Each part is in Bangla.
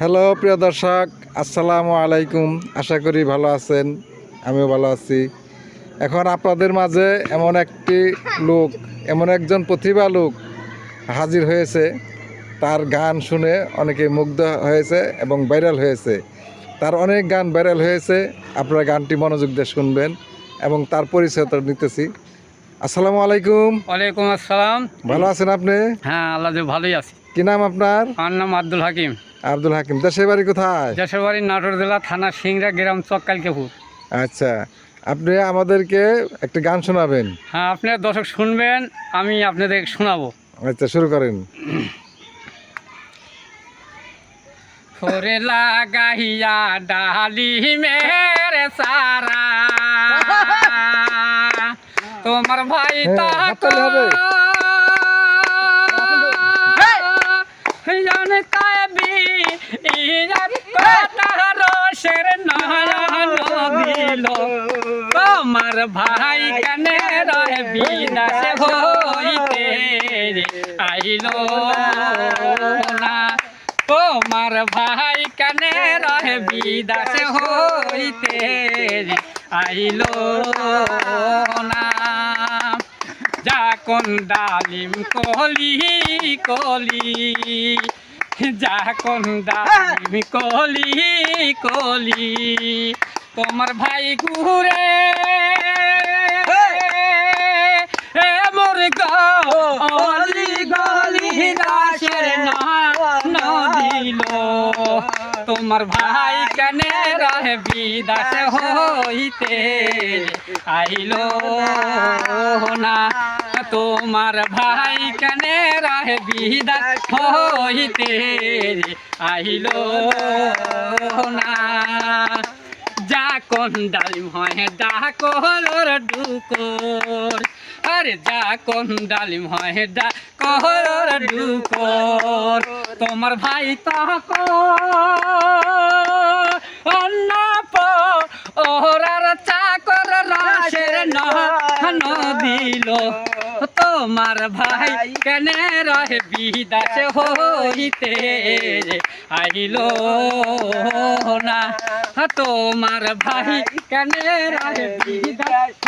হ্যালো প্রিয় দর্শক আসসালামু আলাইকুম। আশা করি ভালো আছেন আমিও ভালো আছি। এখন আপনাদের মাঝে এমন একটি লোক এমন একজন প্রতিভা লোক হাজির হয়েছে। তার গান শুনে অনেকে মুগ্ধ হয়েছে এবং ভাইরাল হয়েছে। তার অনেক গান ভাইরাল হয়েছে আপনারা গানটি মনোযোগ দিয়ে শুনবেন এবং তার পরিচয় তো নিতেছি। আসসালামু আলাইকুম। ওয়ালাইকুম আসসালাম। ভালো আছেন আপনি? হ্যাঁ আল্লাহ ভালোই আছি। কি নাম আপনার? আমার নাম আব্দুল হাকিম। আব্দুল হাকিম দেশের বাড়ি কোথায়? দেশের বাড়ি নাটোর জেলা থানা সিংড়া গ্রাম চক্কালকেপুর আচ্ছা আপনি আমাদেরকে একটা গান শোনাবেন। হ্যাঁ আপনার দর্শক শুনবেন আমি আপনাদের শোনাবো। আচ্ছা শুরু করেন। ফোরে লাগাইয়া ডালি মেরে সারা। তোমার ভাই হ্যাঁ, জান কাবি রসের নয়ন দিল তোমার ভাই কানে রহে বিনাশ হইতে? আইলো না। তোমার ভাই কানে রহে বিদাস হইতে? আইলো না। যা কোন ডালিম কলি কলি যা কোন ডালিম কলি কলি। তোমার ভাই ঘুরে তোমার ভাই কানে রহে বিদাস হইতে। আইলো না, তোমার ভাই কানে রহে বিদাস হইতে। আইলো না যা কোন ডালিম হয় ডাকর। ডুকর আরে যা কোন ডালিম হয় ডাকর ডুকর, তোমার ভাই তাক অন্য ওরার চাকর রাশের ন দিল। তোমার ভাই কেনে রহে বিদাস হইতে? আইলো না। তোমার ভাই কেনে রহে বিদাস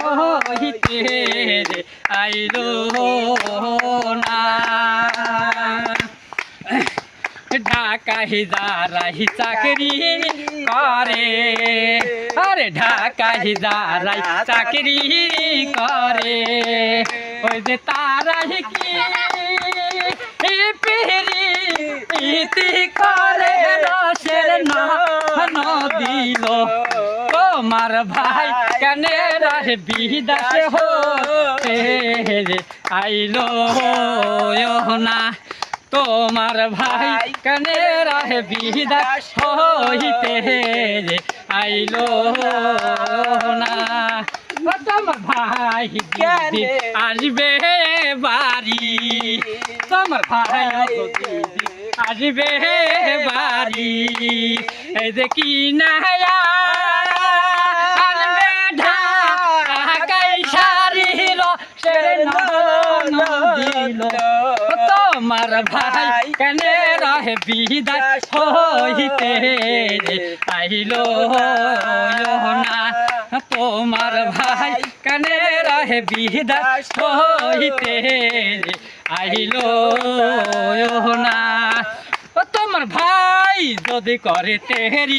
হইতে? আইলো ঢাকাহি দারাহি চাকরি করে, আরে ঢাকাহি দারাই চাকরি করে, ওই যে তারাহি কি ইতি করে, রসের না দিল তোমার ভাই, কানে রহে বিদাস হতে, আইলো না। তোমার ভাই কানে রহে বিদাস হইতে আইলো না। তোমার ভাই আসবে বাড়ি। তোমার ভাই আসবে বাড়ি। এই কি না ঢাকাই শাড়ি রসের দিল। তোমার ভাই কেনে রহে বিদাস হইতে আইলো না তোমার ভাই কেনে রহে বিদাস হইতে আইলো না। তোমার ভাই যদি করে তেরি